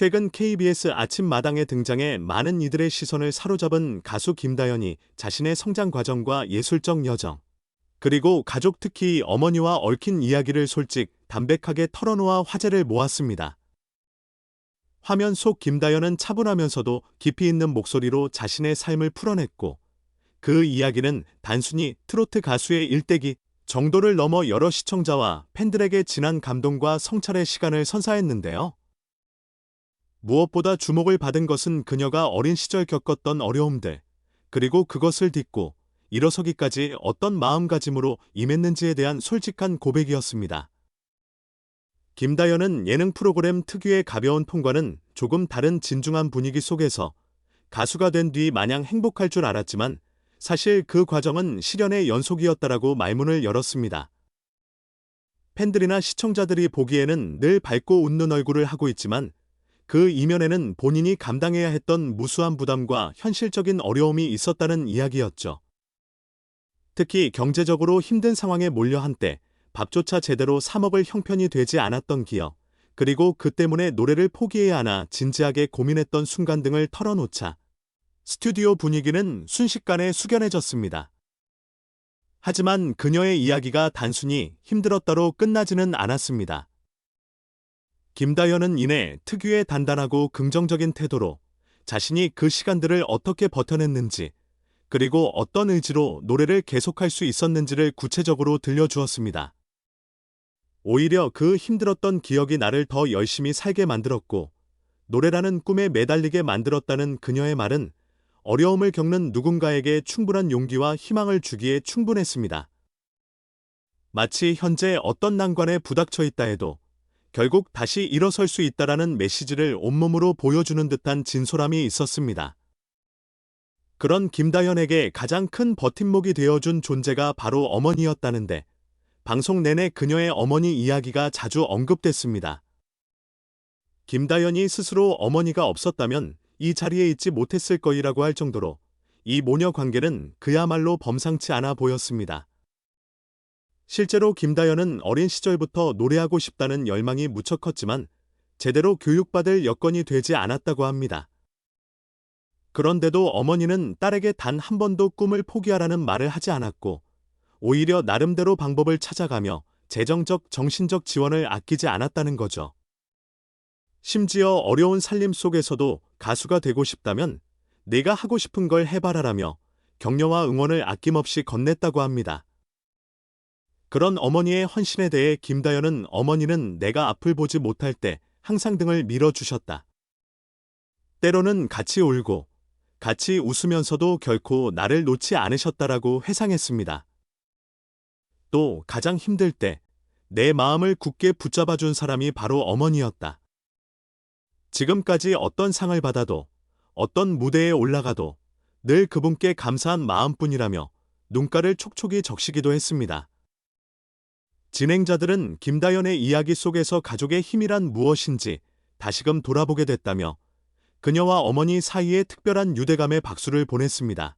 최근 KBS 아침마당에 등장해 많은 이들의 시선을 사로잡은 가수 김다연이 자신의 성장 과정과 예술적 여정, 그리고 가족 특히 어머니와 얽힌 이야기를 솔직, 담백하게 털어놓아 화제를 모았습니다. 화면 속 김다연은 차분하면서도 깊이 있는 목소리로 자신의 삶을 풀어냈고, 그 이야기는 단순히 트로트 가수의 일대기 정도를 넘어 여러 시청자와 팬들에게 진한 감동과 성찰의 시간을 선사했는데요. 무엇보다 주목을 받은 것은 그녀가 어린 시절 겪었던 어려움들, 그리고 그것을 딛고 일어서기까지 어떤 마음가짐으로 임했는지에 대한 솔직한 고백이었습니다. 김다연은 예능 프로그램 특유의 가벼운 톤과는 조금 다른 진중한 분위기 속에서 가수가 된 뒤 마냥 행복할 줄 알았지만 사실 그 과정은 시련의 연속이었다라고 말문을 열었습니다. 팬들이나 시청자들이 보기에는 늘 밝고 웃는 얼굴을 하고 있지만 그 이면에는 본인이 감당해야 했던 무수한 부담과 현실적인 어려움이 있었다는 이야기였죠. 특히 경제적으로 힘든 상황에 몰려 한때 밥조차 제대로 사 먹을 형편이 되지 않았던 기억, 그리고 그 때문에 노래를 포기해야 하나 진지하게 고민했던 순간 등을 털어놓자 스튜디오 분위기는 순식간에 숙연해졌습니다. 하지만 그녀의 이야기가 단순히 힘들었다로 끝나지는 않았습니다. 김다연은 이내 특유의 단단하고 긍정적인 태도로 자신이 그 시간들을 어떻게 버텨냈는지 그리고 어떤 의지로 노래를 계속할 수 있었는지를 구체적으로 들려주었습니다. 오히려 그 힘들었던 기억이 나를 더 열심히 살게 만들었고 노래라는 꿈에 매달리게 만들었다는 그녀의 말은 어려움을 겪는 누군가에게 충분한 용기와 희망을 주기에 충분했습니다. 마치 현재 어떤 난관에 부닥쳐 있다 해도 결국 다시 일어설 수 있다라는 메시지를 온몸으로 보여주는 듯한 진솔함이 있었습니다. 그런 김다현에게 가장 큰 버팀목이 되어준 존재가 바로 어머니였다는데 방송 내내 그녀의 어머니 이야기가 자주 언급됐습니다. 김다현이 스스로 어머니가 없었다면 이 자리에 있지 못했을 거이라고 할 정도로 이 모녀 관계는 그야말로 범상치 않아 보였습니다. 실제로 김다연은 어린 시절부터 노래하고 싶다는 열망이 무척 컸지만 제대로 교육받을 여건이 되지 않았다고 합니다. 그런데도 어머니는 딸에게 단 한 번도 꿈을 포기하라는 말을 하지 않았고 오히려 나름대로 방법을 찾아가며 재정적, 정신적 지원을 아끼지 않았다는 거죠. 심지어 어려운 살림 속에서도 가수가 되고 싶다면 내가 하고 싶은 걸 해봐라라며 격려와 응원을 아낌없이 건넸다고 합니다. 그런 어머니의 헌신에 대해 김다연은 어머니는 내가 앞을 보지 못할 때 항상 등을 밀어주셨다. 때로는 같이 울고 같이 웃으면서도 결코 나를 놓지 않으셨다라고 회상했습니다. 또 가장 힘들 때 내 마음을 굳게 붙잡아준 사람이 바로 어머니였다. 지금까지 어떤 상을 받아도 어떤 무대에 올라가도 늘 그분께 감사한 마음뿐이라며 눈가를 촉촉이 적시기도 했습니다. 진행자들은 김다연의 이야기 속에서 가족의 힘이란 무엇인지 다시금 돌아보게 됐다며 그녀와 어머니 사이에 특별한 유대감의 박수를 보냈습니다.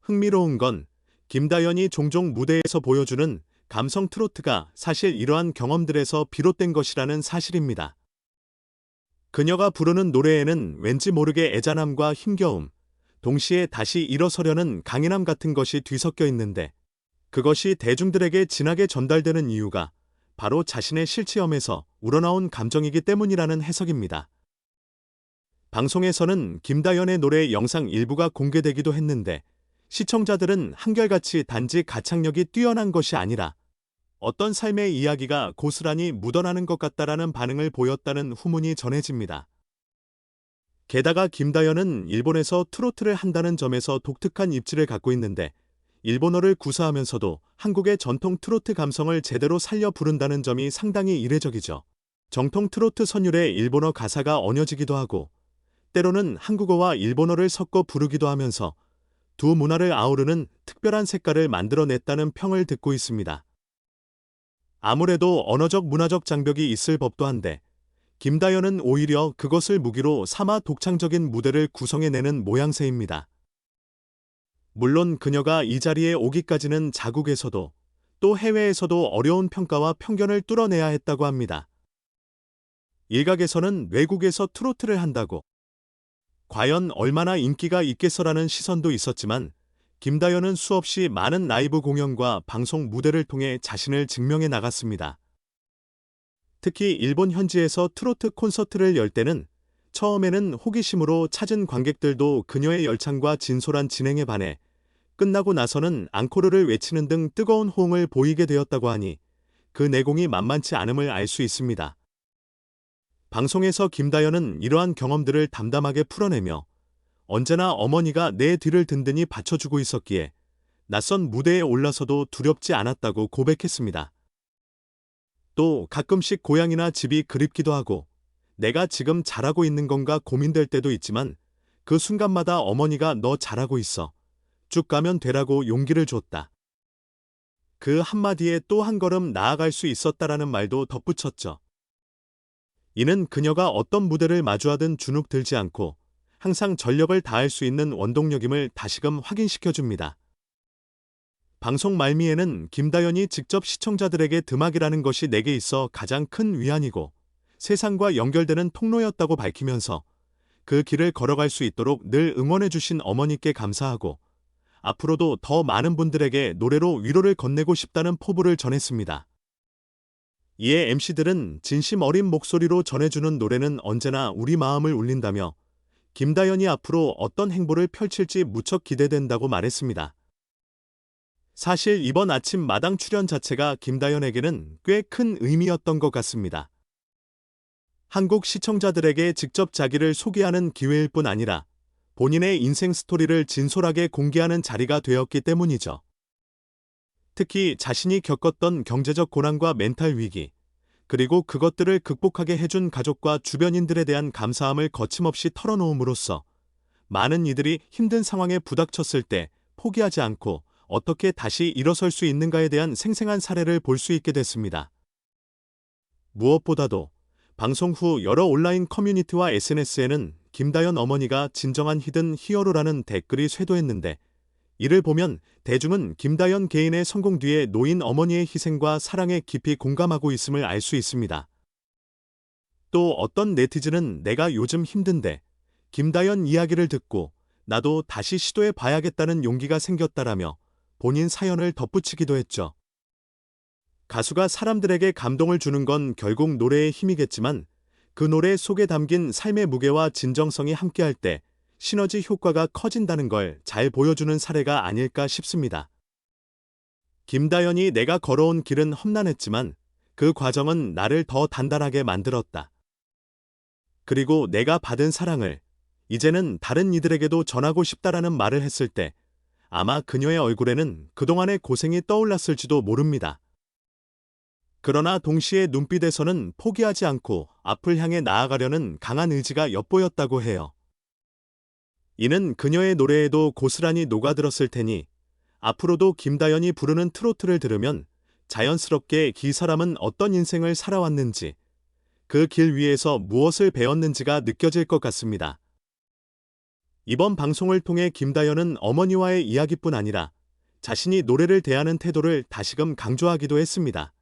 흥미로운 건 김다연이 종종 무대에서 보여주는 감성 트로트가 사실 이러한 경험들에서 비롯된 것이라는 사실입니다. 그녀가 부르는 노래에는 왠지 모르게 애잔함과 힘겨움, 동시에 다시 일어서려는 강인함 같은 것이 뒤섞여 있는데 그것이 대중들에게 진하게 전달되는 이유가 바로 자신의 실체험에서 우러나온 감정이기 때문이라는 해석입니다. 방송에서는 김다연의 노래 영상 일부가 공개되기도 했는데 시청자들은 한결같이 단지 가창력이 뛰어난 것이 아니라 어떤 삶의 이야기가 고스란히 묻어나는 것 같다라는 반응을 보였다는 후문이 전해집니다. 게다가 김다연은 일본에서 트로트를 한다는 점에서 독특한 입지를 갖고 있는데 일본어를 구사하면서도 한국의 전통 트로트 감성을 제대로 살려 부른다는 점이 상당히 이례적이죠. 정통 트로트 선율에 일본어 가사가 얹어지기도 하고 때로는 한국어와 일본어를 섞어 부르기도 하면서 두 문화를 아우르는 특별한 색깔을 만들어냈다는 평을 듣고 있습니다. 아무래도 언어적 문화적 장벽이 있을 법도 한데 김다연은 오히려 그것을 무기로 삼아 독창적인 무대를 구성해내는 모양새입니다. 물론 그녀가 이 자리에 오기까지는 자국에서도 또 해외에서도 어려운 평가와 편견을 뚫어내야 했다고 합니다. 일각에서는 외국에서 트로트를 한다고. 과연 얼마나 인기가 있겠어라는 시선도 있었지만 김다연은 수없이 많은 라이브 공연과 방송 무대를 통해 자신을 증명해 나갔습니다. 특히 일본 현지에서 트로트 콘서트를 열 때는 처음에는 호기심으로 찾은 관객들도 그녀의 열창과 진솔한 진행에 반해 끝나고 나서는 앙코르를 외치는 등 뜨거운 호응을 보이게 되었다고 하니 그 내공이 만만치 않음을 알 수 있습니다. 방송에서 김다연은 이러한 경험들을 담담하게 풀어내며 언제나 어머니가 내 뒤를 든든히 받쳐주고 있었기에 낯선 무대에 올라서도 두렵지 않았다고 고백했습니다. 또 가끔씩 고향이나 집이 그립기도 하고 내가 지금 잘하고 있는 건가 고민될 때도 있지만 그 순간마다 어머니가 너 잘하고 있어. 쭉 가면 되라고 용기를 줬다. 그 한마디에 또 한 걸음 나아갈 수 있었다라는 말도 덧붙였죠. 이는 그녀가 어떤 무대를 마주하든 주눅 들지 않고 항상 전력을 다할 수 있는 원동력임을 다시금 확인시켜 줍니다. 방송 말미에는 김다연이 직접 시청자들에게 드막이라는 것이 내게 있어 가장 큰 위안이고 세상과 연결되는 통로였다고 밝히면서 그 길을 걸어갈 수 있도록 늘 응원해 주신 어머니께 감사하고 앞으로도 더 많은 분들에게 노래로 위로를 건네고 싶다는 포부를 전했습니다. 이에 MC들은 진심 어린 목소리로 전해주는 노래는 언제나 우리 마음을 울린다며 김다연이 앞으로 어떤 행보를 펼칠지 무척 기대된다고 말했습니다. 사실 이번 아침 마당 출연 자체가 김다연에게는 꽤 큰 의미였던 것 같습니다. 한국 시청자들에게 직접 자기를 소개하는 기회일 뿐 아니라 본인의 인생 스토리를 진솔하게 공개하는 자리가 되었기 때문이죠. 특히 자신이 겪었던 경제적 고난과 멘탈 위기, 그리고 그것들을 극복하게 해준 가족과 주변인들에 대한 감사함을 거침없이 털어놓음으로써 많은 이들이 힘든 상황에 부닥쳤을 때 포기하지 않고 어떻게 다시 일어설 수 있는가에 대한 생생한 사례를 볼 수 있게 됐습니다. 무엇보다도 방송 후 여러 온라인 커뮤니티와 SNS에는 김다연 어머니가 진정한 히든 히어로라는 댓글이 쇄도했는데 이를 보면 대중은 김다연 개인의 성공 뒤에 노인 어머니의 희생과 사랑에 깊이 공감하고 있음을 알 수 있습니다. 또 어떤 네티즌은 내가 요즘 힘든데 김다연 이야기를 듣고 나도 다시 시도해 봐야겠다는 용기가 생겼다라며 본인 사연을 덧붙이기도 했죠. 가수가 사람들에게 감동을 주는 건 결국 노래의 힘이겠지만 그 노래 속에 담긴 삶의 무게와 진정성이 함께할 때 시너지 효과가 커진다는 걸 잘 보여주는 사례가 아닐까 싶습니다. 김다연이 내가 걸어온 길은 험난했지만 그 과정은 나를 더 단단하게 만들었다. 그리고 내가 받은 사랑을 이제는 다른 이들에게도 전하고 싶다라는 말을 했을 때 아마 그녀의 얼굴에는 그동안의 고생이 떠올랐을지도 모릅니다. 그러나 동시에 눈빛에서는 포기하지 않고 앞을 향해 나아가려는 강한 의지가 엿보였다고 해요. 이는 그녀의 노래에도 고스란히 녹아들었을 테니 앞으로도 김다연이 부르는 트로트를 들으면 자연스럽게 이 사람은 어떤 인생을 살아왔는지 그 길 위에서 무엇을 배웠는지가 느껴질 것 같습니다. 이번 방송을 통해 김다연은 어머니와의 이야기뿐 아니라 자신이 노래를 대하는 태도를 다시금 강조하기도 했습니다.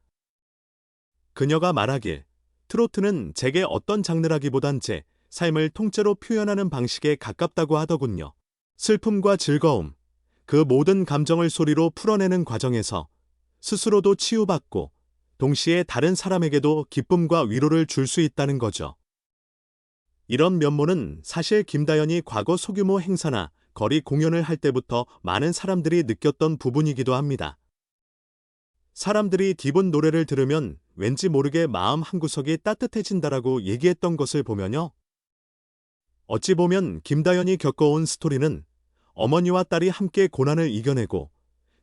그녀가 말하길 트로트는 제게 어떤 장르라기보단 제 삶을 통째로 표현하는 방식에 가깝다고 하더군요. 슬픔과 즐거움, 그 모든 감정을 소리로 풀어내는 과정에서 스스로도 치유받고 동시에 다른 사람에게도 기쁨과 위로를 줄 수 있다는 거죠. 이런 면모는 사실 김다연이 과거 소규모 행사나 거리 공연을 할 때부터 많은 사람들이 느꼈던 부분이기도 합니다. 사람들이 디본 노래를 들으면 왠지 모르게 마음 한구석이 따뜻해진다라고 얘기했던 것을 보면요. 어찌 보면 김다연이 겪어온 스토리는 어머니와 딸이 함께 고난을 이겨내고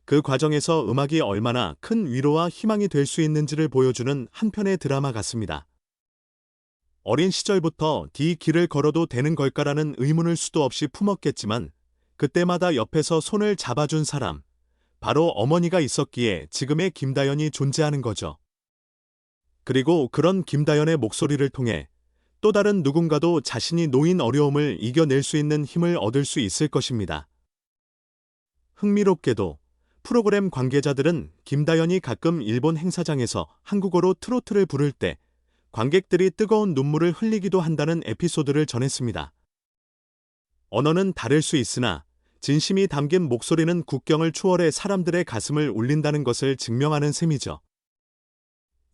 그 과정에서 음악이 얼마나 큰 위로와 희망이 될 수 있는지를 보여주는 한편의 드라마 같습니다. 어린 시절부터 뒤 길을 걸어도 되는 걸까라는 의문을 수도 없이 품었겠지만 그때마다 옆에서 손을 잡아준 사람, 바로 어머니가 있었기에 지금의 김다연이 존재하는 거죠. 그리고 그런 김다연의 목소리를 통해 또 다른 누군가도 자신이 놓인 어려움을 이겨낼 수 있는 힘을 얻을 수 있을 것입니다. 흥미롭게도 프로그램 관계자들은 김다연이 가끔 일본 행사장에서 한국어로 트로트를 부를 때 관객들이 뜨거운 눈물을 흘리기도 한다는 에피소드를 전했습니다. 언어는 다를 수 있으나 진심이 담긴 목소리는 국경을 초월해 사람들의 가슴을 울린다는 것을 증명하는 셈이죠.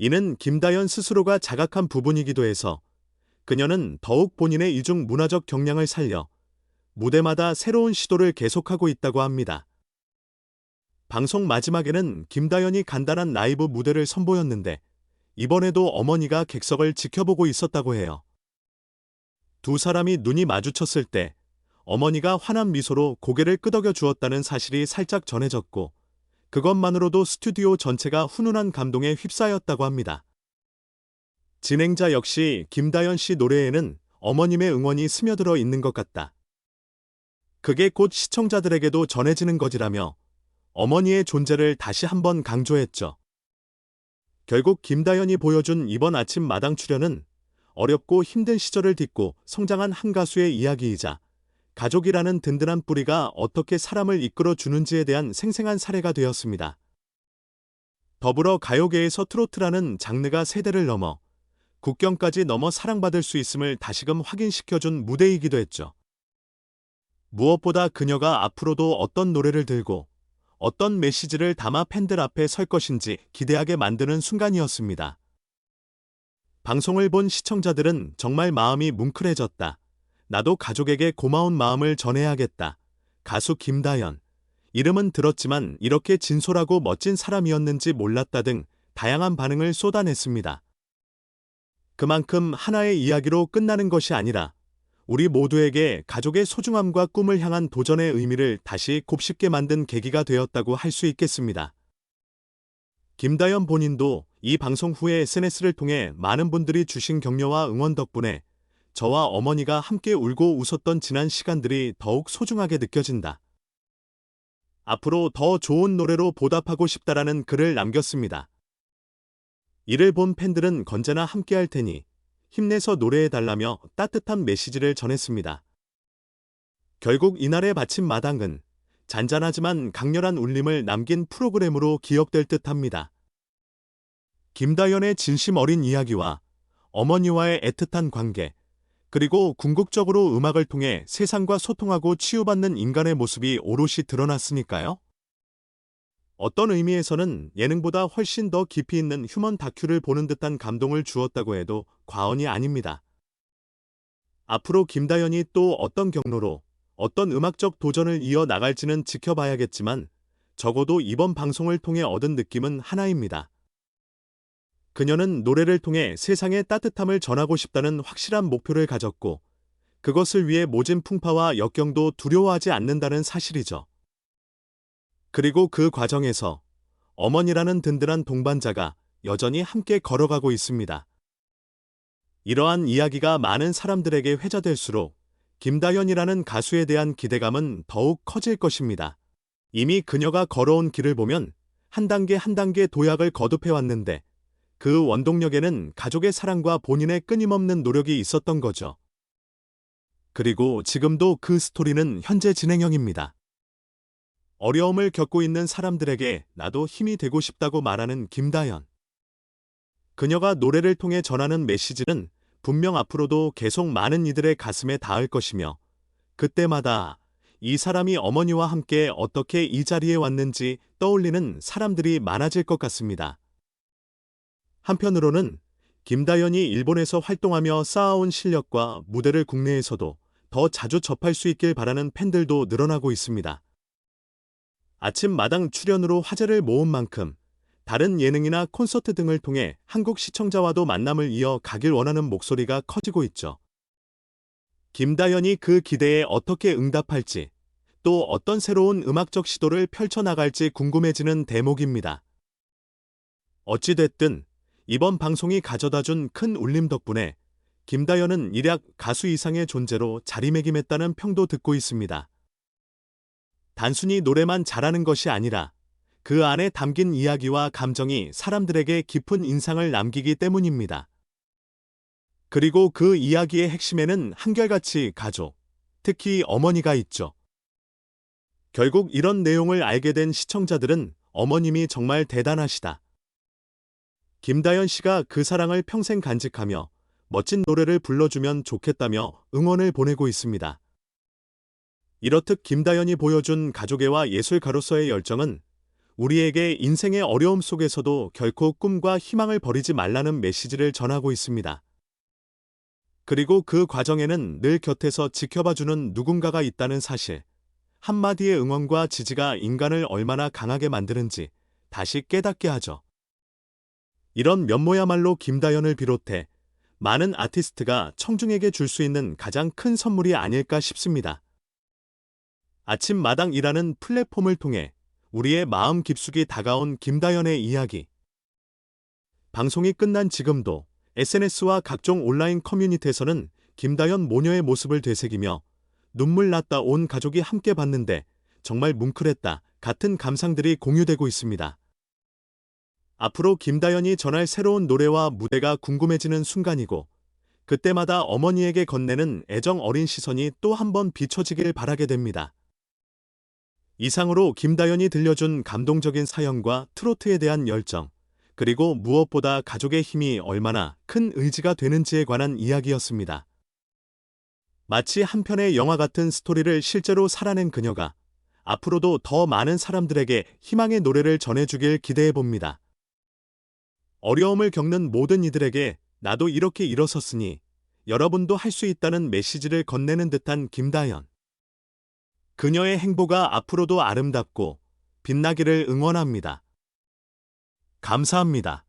이는 김다연 스스로가 자각한 부분이기도 해서 그녀는 더욱 본인의 이중 문화적 경량을 살려 무대마다 새로운 시도를 계속하고 있다고 합니다. 방송 마지막에는 김다연이 간단한 라이브 무대를 선보였는데 이번에도 어머니가 객석을 지켜보고 있었다고 해요. 두 사람이 눈이 마주쳤을 때 어머니가 환한 미소로 고개를 끄덕여 주었다는 사실이 살짝 전해졌고 그것만으로도 스튜디오 전체가 훈훈한 감동에 휩싸였다고 합니다. 진행자 역시 김다연 씨 노래에는 어머님의 응원이 스며들어 있는 것 같다. 그게 곧 시청자들에게도 전해지는 것이라며 어머니의 존재를 다시 한번 강조했죠. 결국 김다연이 보여준 이번 아침 마당 출연은 어렵고 힘든 시절을 딛고 성장한 한 가수의 이야기이자 가족이라는 든든한 뿌리가 어떻게 사람을 이끌어 주는지에 대한 생생한 사례가 되었습니다. 더불어 가요계에서 트로트라는 장르가 세대를 넘어 국경까지 넘어 사랑받을 수 있음을 다시금 확인시켜준 무대이기도 했죠. 무엇보다 그녀가 앞으로도 어떤 노래를 들고 어떤 메시지를 담아 팬들 앞에 설 것인지 기대하게 만드는 순간이었습니다. 방송을 본 시청자들은 정말 마음이 뭉클해졌다. 나도 가족에게 고마운 마음을 전해야겠다. 가수 김다연. 이름은 들었지만 이렇게 진솔하고 멋진 사람이었는지 몰랐다 등 다양한 반응을 쏟아냈습니다. 그만큼 하나의 이야기로 끝나는 것이 아니라 우리 모두에게 가족의 소중함과 꿈을 향한 도전의 의미를 다시 곱씹게 만든 계기가 되었다고 할 수 있겠습니다. 김다연 본인도 이 방송 후에 SNS를 통해 많은 분들이 주신 격려와 응원 덕분에 저와 어머니가 함께 울고 웃었던 지난 시간들이 더욱 소중하게 느껴진다. 앞으로 더 좋은 노래로 보답하고 싶다라는 글을 남겼습니다. 이를 본 팬들은 건재나 함께 할 테니 힘내서 노래해달라며 따뜻한 메시지를 전했습니다. 결국 이날의 바친 마당은 잔잔하지만 강렬한 울림을 남긴 프로그램으로 기억될 듯 합니다. 김다연의 진심 어린 이야기와 어머니와의 애틋한 관계, 그리고 궁극적으로 음악을 통해 세상과 소통하고 치유받는 인간의 모습이 오롯이 드러났으니까요. 어떤 의미에서는 예능보다 훨씬 더 깊이 있는 휴먼 다큐를 보는 듯한 감동을 주었다고 해도 과언이 아닙니다. 앞으로 김다연이 또 어떤 경로로 어떤 음악적 도전을 이어 나갈지는 지켜봐야겠지만 적어도 이번 방송을 통해 얻은 느낌은 하나입니다. 그녀는 노래를 통해 세상의 따뜻함을 전하고 싶다는 확실한 목표를 가졌고 그것을 위해 모진 풍파와 역경도 두려워하지 않는다는 사실이죠. 그리고 그 과정에서 어머니라는 든든한 동반자가 여전히 함께 걸어가고 있습니다. 이러한 이야기가 많은 사람들에게 회자될수록 김다연이라는 가수에 대한 기대감은 더욱 커질 것입니다. 이미 그녀가 걸어온 길을 보면 한 단계 한 단계 도약을 거듭해 왔는데 그 원동력에는 가족의 사랑과 본인의 끊임없는 노력이 있었던 거죠. 그리고 지금도 그 스토리는 현재 진행형입니다. 어려움을 겪고 있는 사람들에게 나도 힘이 되고 싶다고 말하는 김다연. 그녀가 노래를 통해 전하는 메시지는 분명 앞으로도 계속 많은 이들의 가슴에 닿을 것이며 그때마다 이 사람이 어머니와 함께 어떻게 이 자리에 왔는지 떠올리는 사람들이 많아질 것 같습니다. 한편으로는 김다연이 일본에서 활동하며 쌓아온 실력과 무대를 국내에서도 더 자주 접할 수 있길 바라는 팬들도 늘어나고 있습니다. 아침 마당 출연으로 화제를 모은 만큼 다른 예능이나 콘서트 등을 통해 한국 시청자와도 만남을 이어 가길 원하는 목소리가 커지고 있죠. 김다연이 그 기대에 어떻게 응답할지 또 어떤 새로운 음악적 시도를 펼쳐나갈지 궁금해지는 대목입니다. 어찌됐든 이번 방송이 가져다 준 큰 울림 덕분에 김다연은 일약 가수 이상의 존재로 자리매김했다는 평도 듣고 있습니다. 단순히 노래만 잘하는 것이 아니라 그 안에 담긴 이야기와 감정이 사람들에게 깊은 인상을 남기기 때문입니다. 그리고 그 이야기의 핵심에는 한결같이 가족, 특히 어머니가 있죠. 결국 이런 내용을 알게 된 시청자들은 어머님이 정말 대단하시다. 김다연 씨가 그 사랑을 평생 간직하며 멋진 노래를 불러주면 좋겠다며 응원을 보내고 있습니다. 이렇듯 김다연이 보여준 가족애와 예술가로서의 열정은 우리에게 인생의 어려움 속에서도 결코 꿈과 희망을 버리지 말라는 메시지를 전하고 있습니다. 그리고 그 과정에는 늘 곁에서 지켜봐주는 누군가가 있다는 사실. 한마디의 응원과 지지가 인간을 얼마나 강하게 만드는지 다시 깨닫게 하죠. 이런 면모야말로 김다연을 비롯해 많은 아티스트가 청중에게 줄 수 있는 가장 큰 선물이 아닐까 싶습니다. 아침 마당이라는 플랫폼을 통해 우리의 마음 깊숙이 다가온 김다연의 이야기. 방송이 끝난 지금도 SNS와 각종 온라인 커뮤니티에서는 김다연 모녀의 모습을 되새기며 눈물 났다 온 가족이 함께 봤는데 정말 뭉클했다 같은 감상들이 공유되고 있습니다. 앞으로 김다연이 전할 새로운 노래와 무대가 궁금해지는 순간이고 그때마다 어머니에게 건네는 애정 어린 시선이 또 한 번 비춰지길 바라게 됩니다. 이상으로 김다연이 들려준 감동적인 사연과 트로트에 대한 열정, 그리고 무엇보다 가족의 힘이 얼마나 큰 의지가 되는지에 관한 이야기였습니다. 마치 한 편의 영화 같은 스토리를 실제로 살아낸 그녀가 앞으로도 더 많은 사람들에게 희망의 노래를 전해주길 기대해 봅니다. 어려움을 겪는 모든 이들에게 나도 이렇게 일어섰으니 여러분도 할 수 있다는 메시지를 건네는 듯한 김다연. 그녀의 행보가 앞으로도 아름답고 빛나기를 응원합니다. 감사합니다.